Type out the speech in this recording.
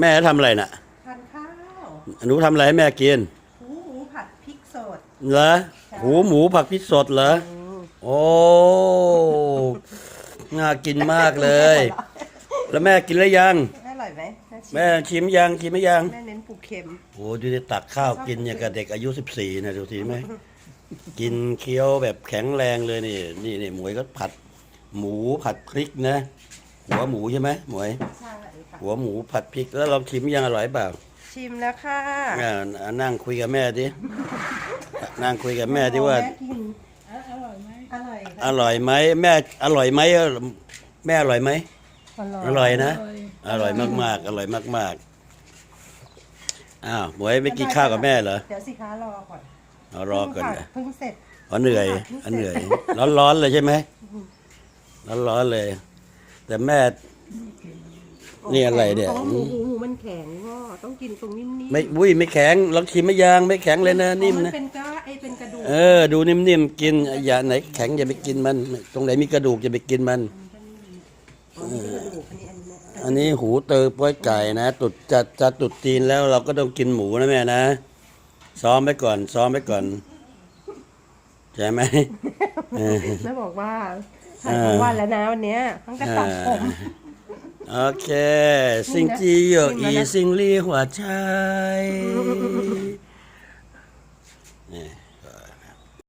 แม่ทำอะไรน่ะทานข้าวหนูทำอะไรให้แม่กิน หูหมูผัดพริกสด เหรอหูหมูผักพริกสดเหรอ โอ้ น่ากินมากเลย แล้วแม่กินแล้วยัง อร่อยไหมน่าชิมแม่ชิมยังชิมไหมยัง แม่เน้นปูเค็ม โอ้ดูดิตักข้าวกินอย่างกับเด็กอายุสิบสี่นะดูสิไหม กินเคี้ยวแบบแข็งแรงเลยนี่ นี่นี่หมวยก็ผัด หมูผัดพริกนะ หัวหมูใช่ไหมหมวย ใช่ ค่ะ หัวหมูผัดพริกแล้วลองชิมยังอร่อยเปล่าชิมแล้วค่ะอ่าอ่านั่งคุยกับแม่ดิ นั่งคุยกับแม่ดิว่าแม่กินอร่อยไหมอร่อยอค่ะร่อยไหมแม่อร่อยไหมแม่อร่อยไหมอร่อยอร่อยนะ อร่อยมากๆ อร่อยมากๆ อ้าวหมวยไม่กินข้าวกับแม่เหรอ เดี๋ยวสิคะรอก่อนเอารอก่อนเพิ่งนะผัดเพิ่งเสร็จอ๋อเหนื่อยอ๋อเหนื่อย ร้อนๆเลยใช่ไหมร้อนๆเลย แต่แม่ นี่อะไรเนี่ยพราะว่าหมูหูหมูมันแข็งก็ต้องกินตรงนิ่มๆไม่วุ้ยไม่แข็งลองชิมไม่ยางไม่แข็งเลยนะนิ่มอ๋อมันะ เป็นก้าไอเป็นกระดูกเออ ดูนิ่มๆกินอย่าไหนแข็งอย่าไปกินมัน ตรงไหนมีกระดูกอย่าไปกินมันอ๋อมันเป็นกระดูกอันนี้อันนี้อันนี้หูเตอป้อยไก่นะตุดจะจะตุดจีนแล้วเราก็ต้องกินหมูนะแม่นะ ซ้อมไว้ก่อน ซ้อมไว้ก่อนใช่ไหมเออแม่บอกว่าถ่ายทั้งวันแล้วนะวันเนี้ยตั้งแต่ตัดผม โอเค สิ่งที่อยู่อีสิ่งลีหัวใจ